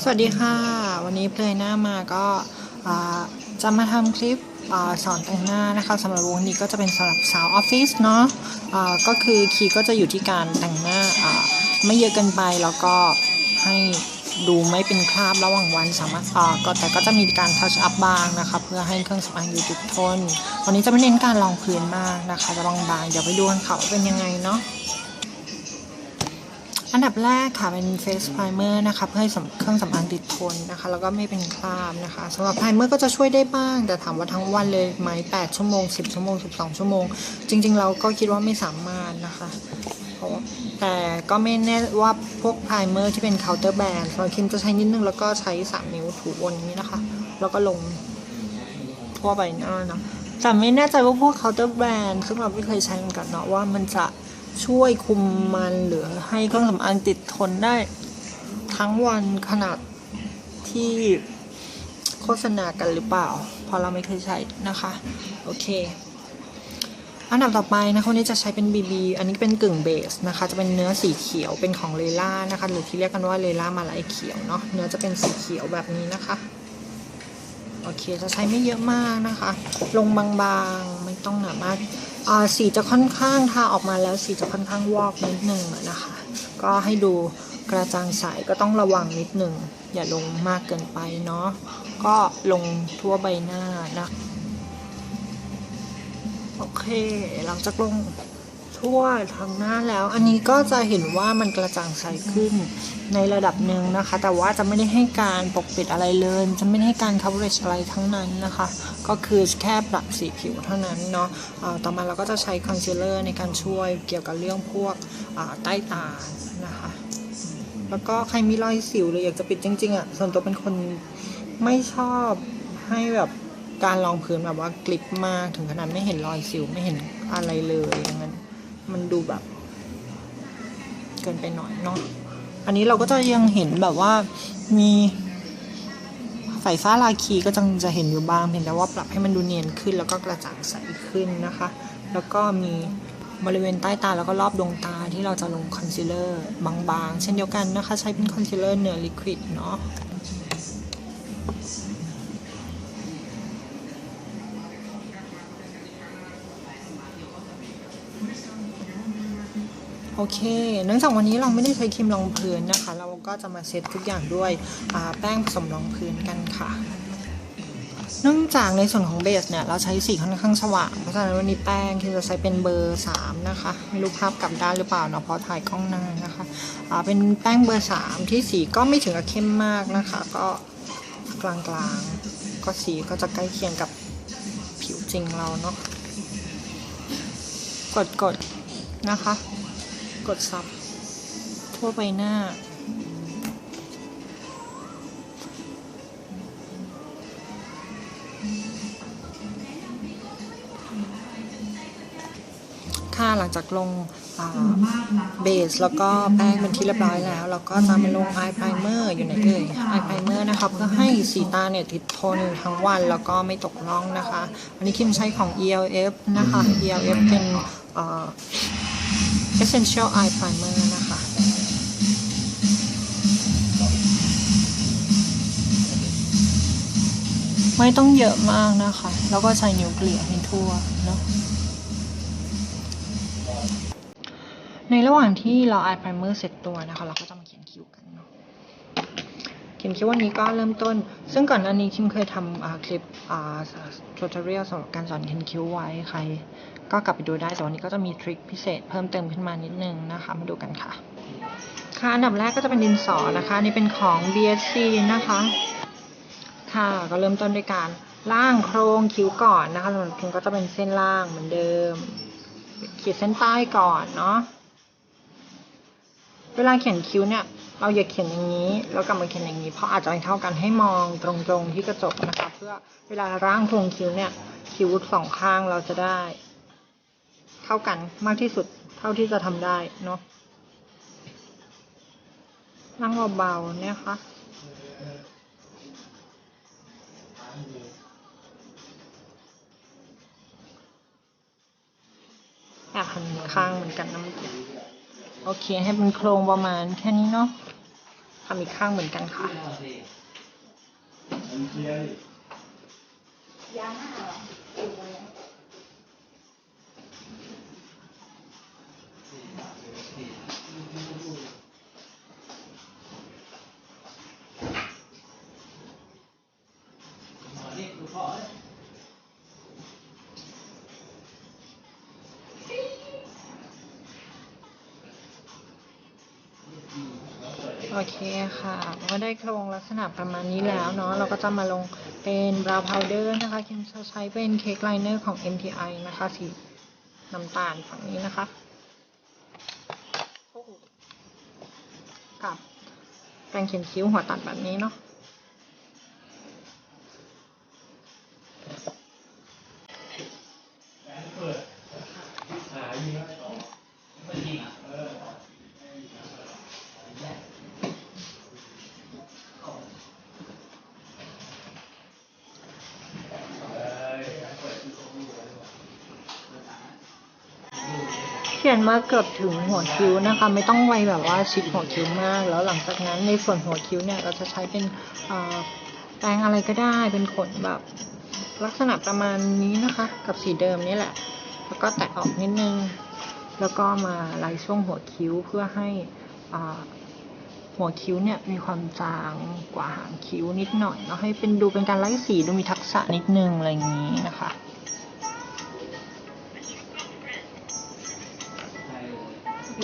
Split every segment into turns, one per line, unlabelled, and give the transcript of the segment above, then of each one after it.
สวัสดีค่ะ วันนี้เพลยหน้ามาก็จะมาทำคลิปอสอนแต่งหน้านะคะสำหรับวงนี้ก็จะเป็นสำหรับสาวออฟฟิศเนาะอ่าก็คือคีย์ก็จะอยู่ที่การแต่งหน้าไม่เยอะเกินไปแล้วก็ให้ดูไม่เป็นคราบระหว่างวันสามารถก็แต่ก็จะมีการทัชอัพบางนะคะเพื่อให้เครื่องสำอางอยู่ติดทน วันนี้จะไม่เน้นการรองพื้นมากนะคะ จะบางๆเดี๋ยวไปดูกันค่ะว่าเป็นยังไงเนาะ อันดับแรกค่ะเป็น Face Primer นะคะเพื่อให้เครื่องสำอางติดทนนะคะ แล้วก็ไม่เป็นคราบนะคะสำหรับ Primer ก็จะช่วยได้บ้าง แต่ถามว่าทั้งวันเลยไหม8 ชั่วโมง 10 ชั่วโมง 12 ชั่วโมง จริง ๆ เราก็คิดว่าไม่สามารถนะคะเพราะแต่ก็ไม่แน่ว่าพวก Primer ที่เป็น Counter Band สำหรับคิมจะใช้นิดนึงแล้วก็ใช้ 3 นิ้วถูบนนี้นะคะ แล้วก็ลงทั่วไปน้าเนาะแต่ไม่แน่ใจว่าพวก Counter Band ซึ่งเราไม่เคยใช้เหมือนกันเนาะว่ามันจะ ช่วยคุมมันหรือให้เครื่องสำอางติดทนได้ ทั้งวันขนาดที่โฆษณากันหรือเปล่าพราะเราไม่เคยใช้นะคะ โอเค อันดับต่อไปนะคะวันนี้จะใช้เป็น BB อันนี้เป็นกึ่งเบสนะคะ จะเป็นเนื้อสีเขียวเป็นของเลล่านะคะ หรือที่เรียกกันว่าเลล่ามาลายเขียวเนาะเนื้อจะเป็นสีเขียวแบบนี้นะคะโอเคจะใช้ไม่เยอะมากนะคะ ลงบางๆ ไม่ต้องหนามากอ่า สีจะค่อนข้างทาออกมาแล้วสีจะค่อนข้างวอกนิดนึงนะคะ ก็ให้ดูกระจ่างใสก็ต้องระวังนิดนึง อย่าลงมากเกินไปเนาะก็ลงทั่วใบหน้านะโอเคหลังจากลง ทั่วทางหน้าแล้ว อันนี้ก็จะเห็นว่ามันกระจ่างใสขึ้นในระดับหนึ่งนะคะ แต่ว่าจะไม่ได้ให้การปกปิดอะไรเลย จะไม่ได้ให้การ coverage อะไรทั้งนั้นนะคะ ก็คือแค่ปรับสีผิวเท่านั้นเนาะต่อมาเราก็จะใช้ concealer ในการช่วยเกี่ยวกับเรื่องพวกใต้ตานะคะ แล้วก็ใครมีรอยสิวหรืออยากจะปิดจริงๆอะส่วนตัวเป็นคนไม่ชอบให้แบบการรองพื้นแบบว่ากลิปมากถึงขนาดไม่เห็นรอยสิวไม่เห็นอะไรเลยอย่างนั้น มันดูแบบ เกินไปหน่อยเนาะอันนี้เราก็จะยังเห็นแบบว่ามีไฟฟ้าลาคีก็จังจะเห็นอยู่บ้างเพียงแต่ว่าปรับให้มันดูเนียนขึ้น แล้วก็กระจ่างใสขึ้นนะคะ แล้วก็มีบริเวณใต้ตาแล้วก็รอบดวงตาที่เราจะลงคอนซีลเลอร์บางๆ เช่นเดียวกันนะคะ ใช้เป็นคอนซีลเลอร์เนื้อลิควิดเนาะ โอเคเนื่องจากวันนี้เราไม่ได้ใช้ครีมรองพื้นนะคะ เราก็จะมาเซตทุกอย่างด้วยแป้งผสมรองพื้นกันค่ะ เนื่องจากในส่วนของเบสเนี่ยเราใช้สีค่อนข้างสว่าง เพราะฉะนั้นวันนี้แป้งที่จะใช้เป็นเบอร์ 3 นะคะไม่รู้ภาพกลับด้านหรือเปล่าเนาะเพราะถ่ายกล้องหน้านะคะอ่าเป็นแป้งเบอร์ 3 ที่สีก็ไม่ถึงกับเข้มมากนะคะ ก็กลางๆ ก็สีก็จะใกล้เคียงกับผิวจริงเราเนาะกดๆนะคะ กดซับทั่วใบหน้า ค่ะหลังจากลงเบสแล้วก็แป้งเป็นที่เรียบร้อยแล้ว เราก็จะมาลงอายไพรเมอร์อยู่ไหนเอ่ยอายไพรเมอร์นะคะเพื่อให้สีตาเนี่ยติดทนทั้งวันแล้วก็ไม่ตกล่องนะคะ อันนี้คิมใช้ของ ELF นะคะ ELF เป็นเอ่อ Essential Eye Primer นะคะ ไม่ต้องเยอะมากนะคะ แล้วก็ใช้นิ้วเกลี่ยให้ทั่วเนาะในระหว่างที่เราอายไพรเมอร์เสร็จตัวนะคะ เราก็จะมาเขียนคิ้วกันเนาะเขียนคิ้ววันนี้ก็เริ่มต้น ซึ่งก่อนหน้านี้คิมเคยทำคลิปอ่าทูตอเรียลสำหรับการสอนเขียนคิ้วไว้ใคร ก็กลับไปดูได้แต่วันนี้ก็จะมีทริคพิเศษเพิ่มเติมขึ้นมานิดนึงนะคะ มาดูกันค่ะ ค่ะอันดับแรกก็จะเป็นดินสอนะคะนี่เป็นของ BSC นะคะ ค่ะก็เริ่มต้นด้วยการล่างโครงคิ้วก่อนนะคะสำหรับคิมก็จะเป็นเส้นล่างเหมือนเดิม ขีดเส้นใต้ก่อนเนาะเวลาเขียนคิ้วเนี่ยเราอย่าเขียนอย่างนี้ แล้วกลับมาเขียนอย่างนี้ เพราะอาจจะไม่เท่ากันให้มองตรงๆที่กระจกนะคะ เพื่อเวลาร่างโครงคิ้วเนี่ยคิ้วสองข้างเราจะได้ เท่ากันมากที่สุดเท่าที่จะทำได้เนาะร่งเบาๆเนี่ยค่ะแอบหันข้างเหมือนกันนะเมื่อกี้โอเคให้เป็นโครงประมาณแค่นี้เนาะทำอีกข้างเหมือนกันค่ะ โอเคค่ะก็ได้โครงลักษณะประมาณนี้แล้วเนาะเราก็จะมาลงเป็นบราวน์พาวเดอร์นะคะคิมจะใช้เป็นเค้กไลเนอร์ของ MTI นะคะสีน้ำตาลฝั่งนี้นะคะกับแปรงเขียนคิ้วหัวตัดแบบนี้เนาะ นมาเกือบถึงหัวคิ้วนะคะ ไม่ต้องไวแบบว่าชิดหัวคิ้วมาก แล้วหลังจากนั้นในส่วนหัวคิ้วเนี่ยเราจะใช้เป็นแปรงอะไรก็ได้เป็นขนแบบลักษณะประมาณนี้นะคะ กับสีเดิมนี่แหละ แล้วก็แตะออกนิดนึง แล้วก็มาไล่ช่วงหัวคิ้วเพื่อให้หัวคิ้วเนี่ยมีความจางกว่าหางคิ้วนิดหน่อยแล้วให้เป็นดูเป็นการไล่สีดูมีทักษะนิดนึงอะไรอย่างนี้นะคะ เค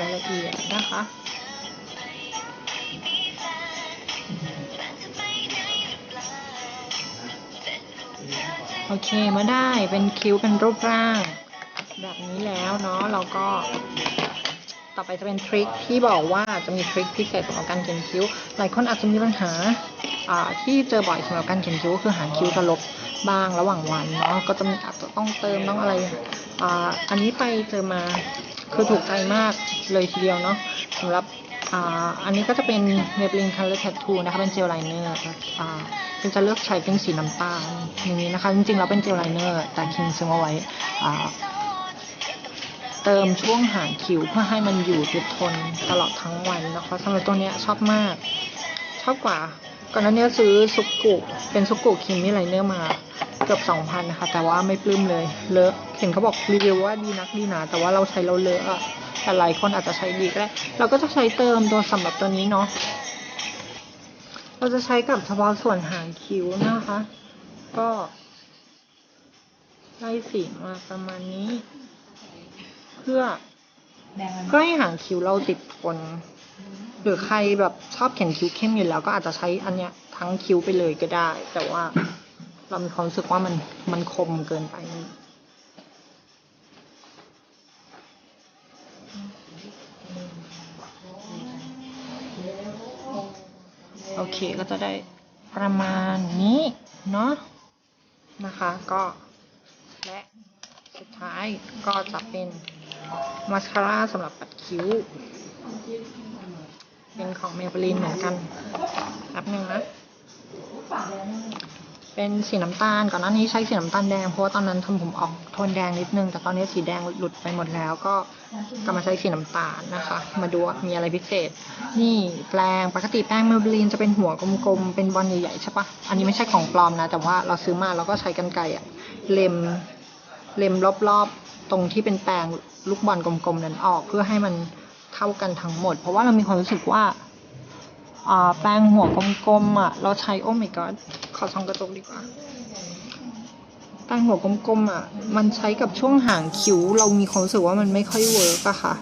รายละเอียดนะคะโอเคมื่อได้เป็นคิ้วเป็นรูปร่าง แบบนี้แล้วเนาะเราก็ ต่อไปจะเป็นทริคที่บอกว่าจะมีทริคพิเศษสำหรับการเขียนคิ้ว หลายคนอาจจะมีปัญหา ที่เจอบ่อยสำหรับการเขียนคิ้วคือหางคิ้วจะลบบ้างระหว่างวันเนาะก็จะมีอาจจะต้องเติมต้องอะไรอ่าอันนี้ไปเจอมาคือถูกใจมากเลยทีเดียวเนาะสำหรับอ่าอันนี้ก็จะเป็น Maybelline Color Tattoo นะคะเป็นเจลไลเนอร์อ่าคิมจะเลือกใช้เป็นสีน้ำตาลอย่างนี้นะคะจริงๆแล้วเป็นเจลไลเนอร์แต่คิมซื้อมาไว้อ่าเติมช่วงหางคิ้วเพื่อให้มันอยู่ติดทนตลอดทั้งวันนะคะสำหรับตัวเนี้ยชอบมาก ชอบกว่า ก่อนหน้านี้ซื้อสุกุเป็นสุกุคิมมี่ไลเนอร์มาเกือบสองพันนะคะ แต่ว่าไม่ปลื้มเลย เลอะ เห็นเขาบอกรีวิวว่าดีนักดีหนา แต่ว่าเราใช้เราเลอะอะแต่หลายคนอาจจะใช้ดีก็ได้ เราก็จะใช้เติมตัวสำหรับตัวนี้เนาะ เราจะใช้กับเฉพาะส่วนหางคิ้วนะคะ ก็ไล่สีมาประมาณนี้ เพื่อเพื่อให้หางคิ้วเราติดทน หรือใครแบบชอบเขียนคิ้วเข้มอยู่แล้ว ก็อาจจะใช้อันเนี้ยทั้งคิ้วไปเลยก็ได้ แต่ว่าเรามีความรู้สึกว่ามันมันคมเกินไปโอเคก็จะได้ประมาณนี้เนาะนะคะก็และสุดท้ายก็จะเป็นมาสคาร่าสำหรับปัดคิ้ว เป็นของเมเบลินเหมือนกันแป๊บหนึ่งนะเป็นสีน้ำตาลก่อนหน้านี้ใช้สีน้ำตาลแดงเพราะว่าตอนนั้นทำผมออกโทนแดงนิดนึง แต่ตอนนี้สีแดงหลุดไปหมดแล้ว ก็กลับมาใช้สีน้ำตาลนะคะ มาดูมีอะไรพิเศษ นี่แปรงปกติแป้งเมเบลินจะเป็นหัวกลมๆ เป็นบอลใหญ่ๆใช่ปะอันนี้ไม่ใช่ของปลอมนะ แต่ว่าเราซื้อมาเราก็ใช้กันไกรอะเล็มเล็มรอบๆ ตรงที่เป็นแปรงลูกบอลกลมๆนั้นออกเพื่อให้มัน เท่ากันทั้งหมด เพราะว่าเรามีความรู้สึกว่าแป้งหัวกลมๆอะ เราใช้โอ้ my god ขอส่องกระจกดีกว่าแป้งหัวกลมๆอะ มันใช้กับช่วงหางคิ้ว เรามีความรู้สึกว่ามันไม่ค่อยเวิร์กอะค่ะ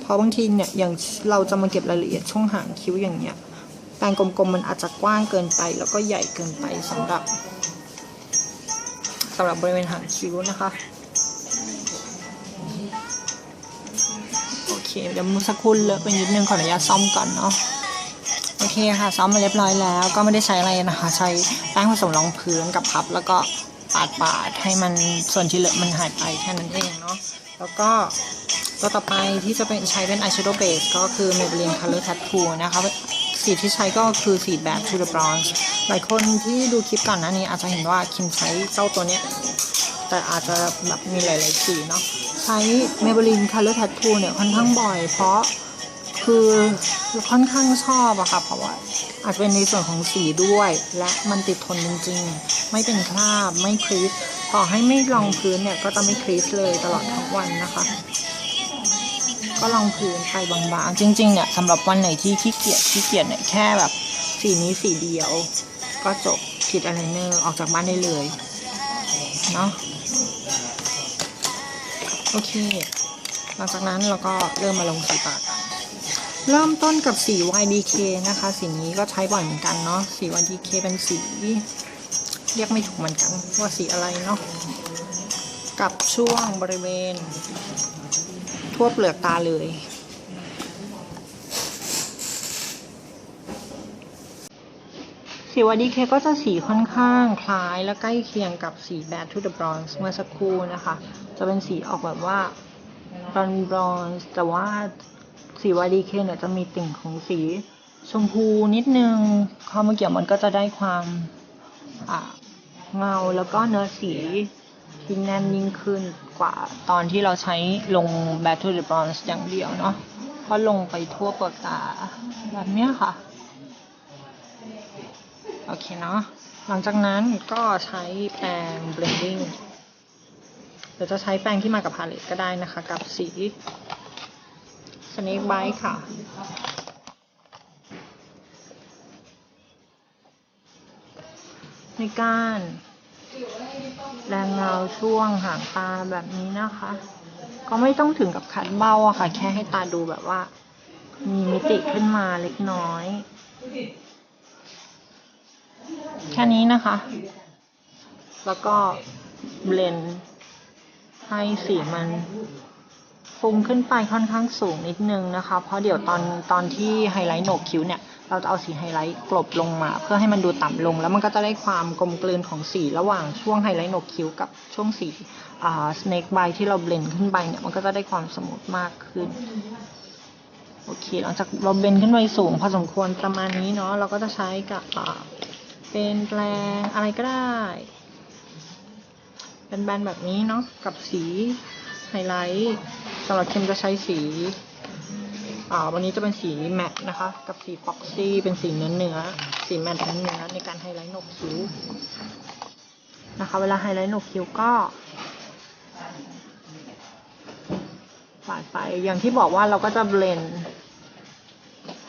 เพราะบางทีเนี่ยอย่างเราจะมาเก็บรายละเอียดช่วงหางคิ้วอย่างเงี้ยแป้งกลมๆมันอาจจะกว้างเกินไป แล้วก็ใหญ่เกินไปสำหรับสำหรับบริเวณหางคิ้วนะคะ เคเดี๋ยวมือสักครู่เลอะไปนิดนึงขออนุญาตซ่อมก่อนเนาะโอเคค่ะซ้อมมาเรียบร้อยแล้ว ก็ไม่ได้ใช้อะไรนะคะ ใช้แป้งผสมรองพื้นกับพับ แล้วก็ปาดปาดให้มันส่วนที่เหลือมันหายไปแค่นั้นเองเนาะแล้วก็ตัวต่อไปที่จะเป็นใช้เป็น eyeshadow base ก็คือ Maybelline Color Tattoo นะคะสีที่ใช้ก็คือสีแบบ To the Bronze หลายคนที่ดูคลิปก่อนหน้านี้อาจจะเห็นว่าคิมใช้เจ้าตัวเนี้ยแต่อาจจะแบบมีหลายๆสีเนาะ ใช้ Maybelline Color Tattoo เนี่ยค่อนข้างบ่อย เพราะคือค่อนข้างชอบอะค่ะ เพราะว่าอาจจะเป็นในส่วนของสีด้วย และมันติดทนจริงๆ ไม่เป็นคราบไม่ครีสต่อให้ไม่รองพื้นเนี่ยก็จะไม่ครีสเลยตลอดทั้งวันนะคะ ก็รองพื้นไปบางๆ จริงๆเนี่ยสำหรับวันไหนที่ขี้เกียจขี้เกียจเนี่ยแค่แบบสีนี้สีเดียว ก็จบคิดอะไรเนอร์ออกจากบ้านได้เลยเนาะ โอเค หลังจากนั้นเราก็เริ่มมาลงสีปากกัน เริ่มต้นกับสี YDK นะคะ สีนี้ก็ใช้บ่อยเหมือนกันเนาะ สี YDK เป็นสี เรียกไม่ถูกเหมือนกันว่าสีอะไรเนาะ กับช่วงบริเวณ ทั่วเปลือกตาเลย สี YDK ก็จะสีค่อนข้างคล้ายและใกล้เคียงกับสี Bad to the Bronze เมื่อสักครู่นะคะ จะเป็นสีออกแบบว่าบรอนบรอนซ์แต่ว่าสี YDK เนี่ยจะมีติ่งของสีชมพูนิดนึงพอมาเกี่ยวมันก็จะได้ความเงาแล้วก็เนื้อสีที่แน่นยิ่งขึ้นกว่าตอนที่เราใช้ลง Battle the Bronze อย่างเดียวเนาะเพราะลงไปทั่วเปลือกตาแบบเนี้ยค่ะ อเคเนาะหลังจากนั้นก็ใช้แปรง blending หรือจะใช้แปรงที่มากับพาเลตก็ได้นะคะ กับสี Snake Bite ค่ะในการแรงเงาช่วงหางตาแบบนี้นะคะ ก็ไม่ต้องถึงกับขัดเบ้าอะค่ะ แค่ให้ตาดูแบบว่า มีมิติขึ้นมาเล็กน้อย แค่นี้นะคะ แล้วก็เบลนให้สีมันฟุ้งขึ้นไปค่อนข้างสูงนิดนึงนะคะ เพราะเดี๋ยวตอนตอนที่ไฮไลท์โหนกคิ้วเนี่ย เราจะเอาสีไฮไลท์กลบลงมา เพื่อให้มันดูต่ำลง แล้วมันก็จะได้ความกลมกลืนของสีระหว่างช่วงไฮไลท์โหนกคิ้วกับช่วงสีอ่าสเนกไบที่เราเบลนขึ้นไปเนี่ย มันก็จะได้ความสมูทมากขึ้น โอเค หลังจากเราเบลนขึ้นไปสูงพอสมควรประมาณนี้เนาะ เราก็จะใช้กับอ่า เป็นแปรงอะไรก็ได้ เป็นแบนแบบนี้เนาะกับสีไฮไลท์สำหรับเค็มจะใช้สีอ่าวันนี้จะเป็นสีแมตนะคะ กับสีฟ็อกซี่เป็นสีเนื้อเนื้อสีแมตเนื้อเนื้อในการไฮไลท์หนกคิ้วนะคะเวลาไฮไลท์หนกคิ้วก็ปาดไปอย่างที่บอกว่าเราก็จะเบลน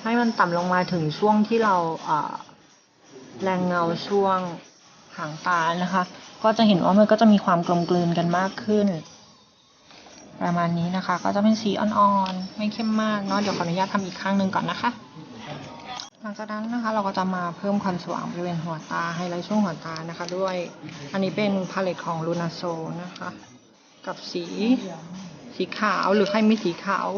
ให้มันต่ำลงมาถึงช่วงที่เราอ่า แรงเงาช่วงหางตานะคะ ก็จะเห็นว่ามันก็จะมีความกลมกลืนกันมากขึ้น ประมาณนี้นะคะ ก็จะเป็นสีอ่อนๆ ไม่เข้มมากเนาะเดี๋ยวขออนุญาตทำอีกข้างหนึ่งก่อนนะคะ หลังจากนั้นนะคะเราก็จะมาเพิ่มความสว่างบริเวณหัวตาไฮไลท์ช่วงหัวตานะคะ ด้วยอันนี้เป็นพาเลตของลูนาโซนะคะ กับสีสีขาวหรือใครมีสีขาว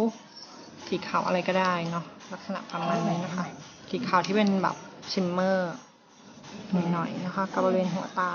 สีขาวอะไรก็ได้เนาะลักษณะประมาณนี้นะคะ สีขาวที่เป็นแบบชิมเมอร์ หน่อยๆนะคะกับบริเวณหัวตา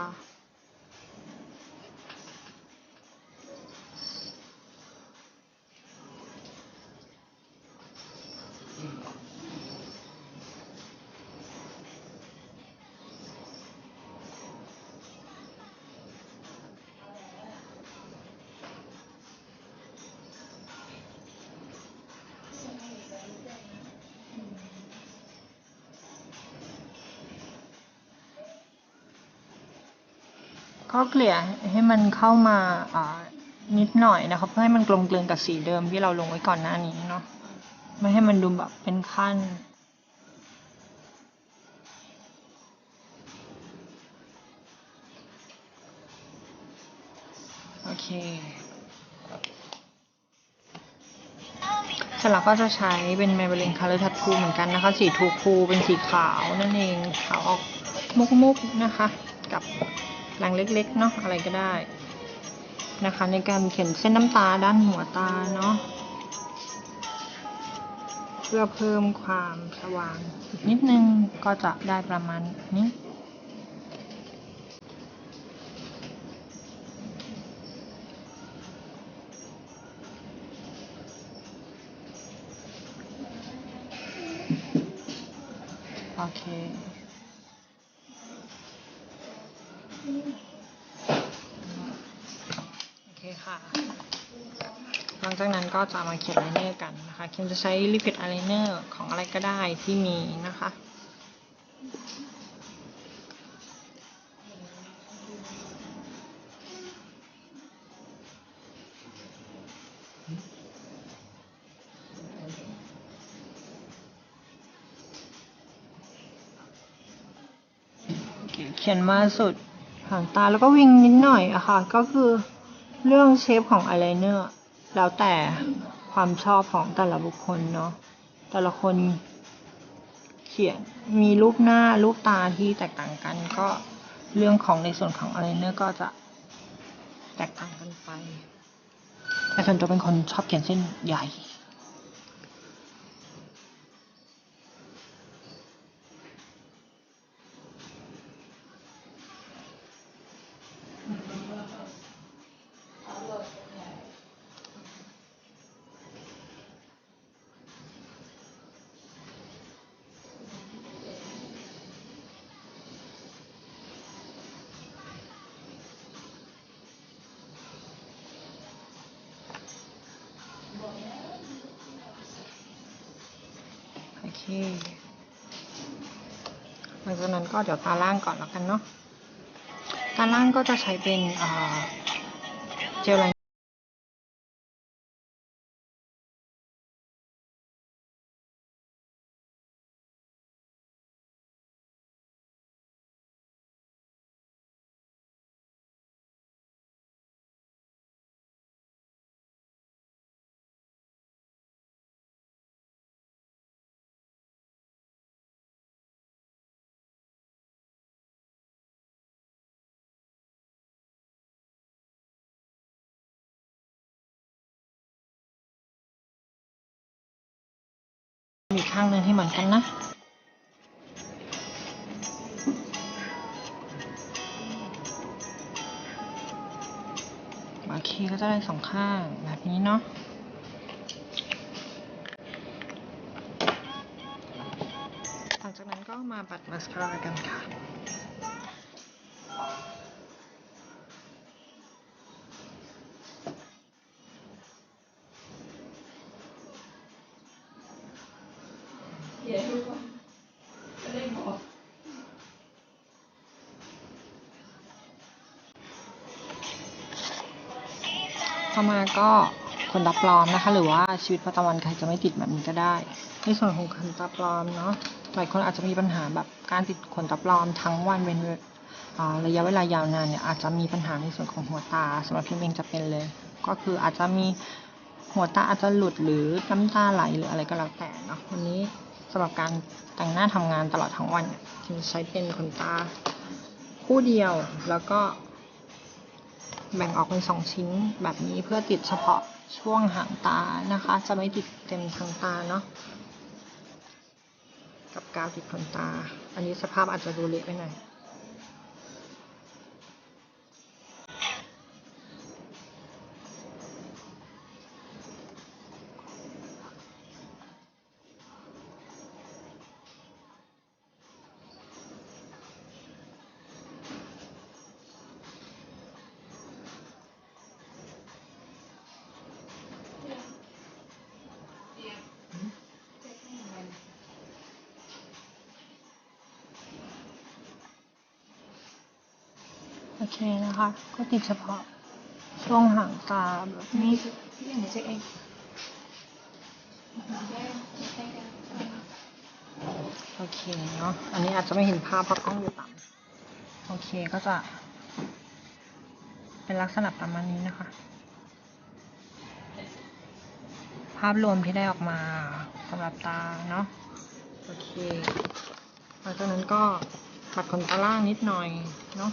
ก็เกลี่ยให้มันเข้ามาอ่านิดหน่อยนะคะเพื่อให้มันกลมกลืนกับสีเดิมที่เราลงไว้ก่อนหน้านี้เนาะไม่ให้มันดูแบบเป็นขั้น โอเคเสร็จแล้วก็จะใช้เป็น Maybelline Color Tattoo เหมือนกันนะคะ สีทูคูเป็นสีขาวนั่นเองขาวออกมุกๆนะคะ กับ รงเล็กๆเนาะอะไรก็ได้นะคะ ในการเขียนเส้นน้ำตาด้านหัวตาเนาะเพื่อเพิ่มความสว่างอีกนิดนึงก็จะได้ประมาณนี้ โอเค โอเคค่ะ หลังจา ก็จะมาเขียนไลเนอร์กันนะคะคิมจะใช้ลิ q ิดอ y ไลเนอร์ของอะไรก็ได้ที่มีนะคะเขียนมาสุดหางตาแล้วก็วิ่งนิดหน่อยอะค่ะ ก็คือเรื่องเชฟของอายไลเนอร์ แล้วแต่ความชอบของแต่ละบุคคลเนาะแต่ละคนเขียนมีรูปหน้ารูปตาที่แตกต่างกัน ก็เรื่องของในส่วนของอะไรเนอร์ก็จะแตกต่างกันไปแต่ส่วนตัวเป็นคนชอบเขียนเส้นใหญ่ หลังจากนั้นก็เดี๋ยวตาล่างก่อนแล้วกันเนาะ ตาล่างก็จะใช้เป็นเจลไล ข้างหนึ่งที่เหมือนกันนะโอเคก็จะได้สองข้างแบบนี้เนาะหลังจากนั้นก็มาปัดมาสคาร่ากันค่ะ ต่อมาก็ขนตาปลอมนะคะ หรือว่าชีวิตประจำวันใครจะไม่ติดแบบนี้ก็ได้ ในส่วนของขนตาปลอมเนาะหลายคนอาจจะมีปัญหาแบบการติดขนตาปลอมทั้งวันเป็นระยะเวลายาวนานเนี่ยอาจจะมีปัญหาในส่วนของหัวตาสำหรับพิมเองจะเป็นเลย ก็คืออาจจะมีหัวตาอาจจะหลุดหรือน้ำตาไหลหรืออะไรก็แล้วแต่เนาะวันนี้ สำหรับการแต่งหน้าทำงานตลอดทั้งวันจะใช้เป็นขนตา คู่เดียวแล้วก็ แบ่งออกเป็นสองชิ้นแบบนี้เพื่อติดเฉพาะช่วงหางตานะคะ จะไม่ติดเต็มทั้งตาเนาะกับกาวติดขนตา อันนี้สภาพอาจจะดูเละไปหน่อย ก็ติดเฉพาะ ช่วงหางตาแบบนี้โอเคเนาะ อันนี้อาจจะไม่เห็นภาพเพราะกล้องอยู่ต่ำโอเคก็จะ เป็นลักษณะประมาณนี้นะคะ ภาพรวมที่ได้ออกมาสำหรับตาเนาะ โอเคหลังจากนั้นก็ปัดขนตาล่างนิดหน่อยเนาะ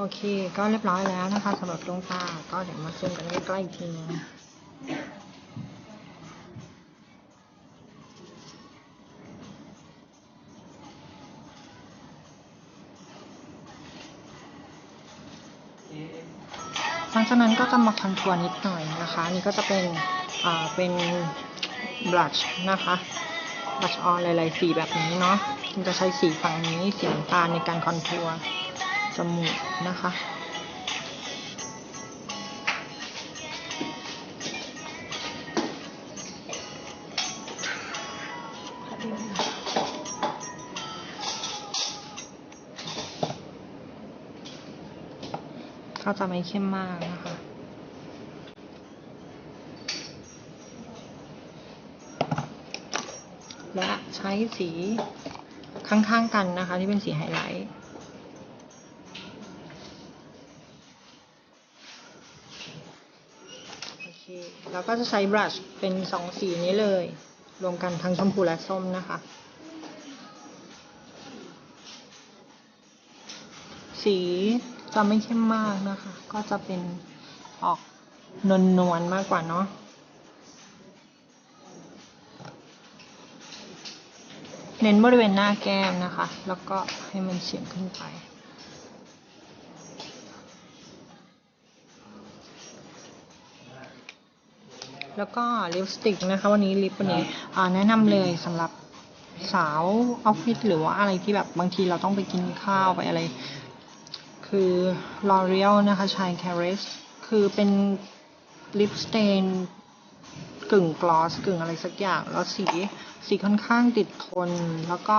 โอเค ก็เรียบร้อยแล้วนะคะสำหรับดวงตา ก็เดี๋ยวมาซูมกันใกล้ๆอีกทีนึงหลังจากนั้นก็จะมาคอนทัวร์นิดหน่อยนะคะ นี่ก็จะเป็นอ่าเป็นบลัชนะคะบลัชออนหลายๆสีแบบนี้เนาะจะใช้สีฝั่งนี้สีตาในการคอนทัวร์ จมูกนะคะ ก็จะไม่เข้มมากนะคะและใช้สีข้างๆกันนะคะ ที่เป็นสีไฮไลท์ โอเค แล้วก็จะใช้บรัชเป็นสองสีนี้เลย รวมกันทั้งชมพูและส้มนะคะ สีจะไม่เข้มมากนะคะ ก็จะเป็นออกนวลนวลๆมากกว่าเนาะเน้นบริเวณหน้าแก้มนะคะ แล้วก็ให้มันเฉียงขึ้นไป แล้วก็ลิปสติกนะคะ วันนี้ลิปวันนี้อ่าแนะนำเลยสำหรับสาวออฟฟิศหรือว่าอะไรที่แบบบางทีเราต้องไปกินข้าวไปอะไร คือ L'Oreal นะคะชาย Caress คือเป็นลิปสเตนกึ่งกลอสกึ่งอะไรสักอย่าง แล้วสีสีค่อนข้างติดทน แล้วก็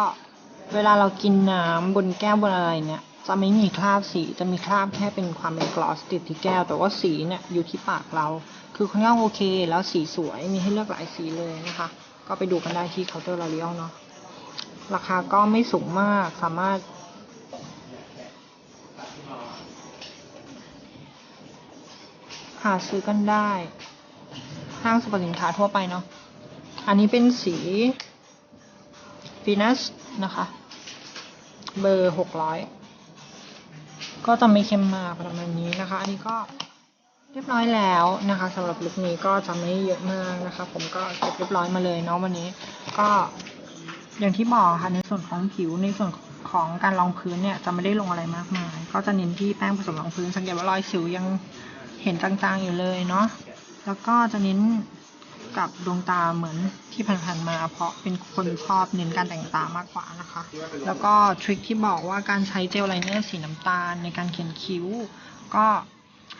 เวลาเรากินน้ำบนแก้วบนอะไรเนี่ย จะไม่มีคราบสีจะมีคราบแค่เป็นความเป็นกลอสติดที่แก้ว แต่ว่าสีเนี่ยอยู่ที่ปากเรา คือค่อนข้างโอเค แล้วสีสวยมีให้เลือกหลายสีเลยนะคะ ก็ไปดูกันได้ที่เคาน์เตอร์ L'Oreal เนาะราคาก็ไม่สูงมากสามารถ หาซื้อกันได้ ห้างสรรพสินค้าทั่วไปเนาะอันนี้เป็นสีฟีนัสนะคะ เบอร์หกร้อย ก็จะไม่เข้มมากประมาณนี้นะคะ อันนี้ก็เรียบร้อยแล้วนะคะสำหรับลุคนี้ก็จะไม่เยอะมากนะคะ ผมก็เก็บเรียบร้อยมาเลยเนาะวันนี้ ก็อย่างที่บอกค่ะในส่วนของผิวในส่วนของการรองพื้นเนี่ยจะไม่ได้ลงอะไรมากมาย ก็จะเน้นที่แป้งผสมรองพื้นสังเกตว่ารอยสิวยังเห็นจางๆอยู่เลยเนาะแล้วก็จะเน้น กับดวงตาเหมือนที่ผ่านๆมา เพราะเป็นคนชอบเน้นการแต่งตามากกว่านะคะ แล้วก็ทริคที่บอกว่าการใช้เจลไลเนอร์สีน้ำตาลในการเขียนคิ้ว ก็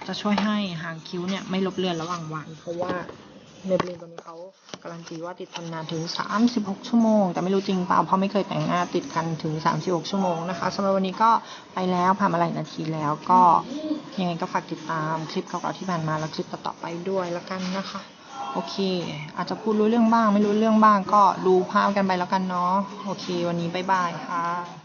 จะช่วยให้หางคิ้วเนี่ยไม่ลบเลือนระหว่างวัน เพราะว่าเมเบลินตัวนี้เขาการันตีว่าติดทนนานถึง 36 ชั่วโมง แต่ไม่รู้จริงเปล่าเพราะไม่เคยแต่งหน้าติดกันถึง 36 ชั่วโมงนะคะสำหรับวันนี้ก็ไปแล้วผ่านมาหลายนาทีแล้วก็ยังไงก็ฝากติดตามคลิปเก่าๆที่ผ่านมาแล้วคลิปต่อๆไปด้วยแล้วกันนะคะ โอเค อาจจะพูดรู้เรื่องบ้าง ไม่รู้เรื่องบ้างก็ดูภาพกันไปแล้วกันเนาะ โอเค วันนี้บ๊ายบายค่ะ